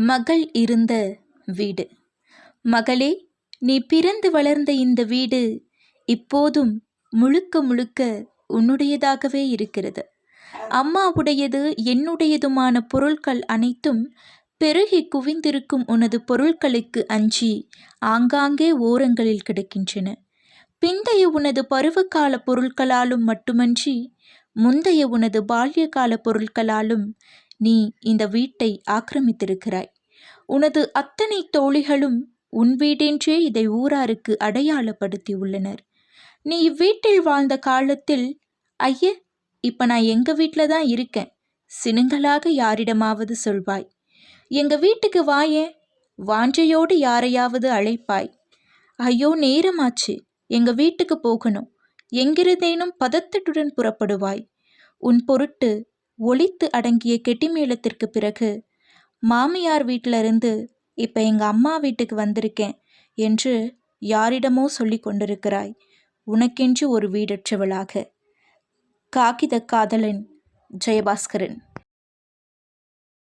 மகள் இருந்த வீடு. மகளே நீ பிறந்து வளர்ந்த இந்த வீடு இப்போதும் முழுக்க முழுக்க உன்னுடையதாகவே இருக்கிறது. அம்மாவுடையது என்னுடையதுமான பொருட்கள் அனைத்தும் பெருகி குவிந்திருக்கும் உனது பொருட்களுக்கு அஞ்சி ஆங்காங்கே ஓரங்களில் கிடக்கின்றன. பிந்தைய உனது பருவகால பொருட்களாலும் மட்டுமன்றி முந்தைய உனது பால்யகால பொருட்களாலும் நீ இந்த வீட்டை ஆக்கிரமித்திருக்கிறாய். உனது அத்தனை தோழிகளும் உன் வீடென்றே இதை ஊராருக்கு அடையாளப்படுத்தி உள்ளனர் நீ இவ்வீட்டில் வாழ்ந்த காலத்தில் ஐய இப்ப நான் எங்க வீட்டில் தான் இருக்கேன். சினுங்களாக யாரிடமாவது சொல்வாய். எங்க வீட்டுக்கு வாயேன் வாஞ்சையோடு யாரையாவது அழைப்பாய். ஐயோ நேரமாச்சு. எங்க வீட்டுக்கு போகணும். எங்கிருந்தேனும் பதத்தட்டுடன் புறப்படுவாய். உன் பொருட்டு ஒளித்து அடங்கிய கெட்டிமேளத்திற்கு பிறகு மாமியார் வீட்டிலிருந்து இப்போ எங்கள் அம்மா வீட்டுக்கு வந்திருக்கேன் என்று யாரிடமோ சொல்லி கொண்டிருக்கிறாய். உனக்கென்று ஒரு வீடற்றவளாக. காகித காதலன் ஜெயபாஸ்கரன்.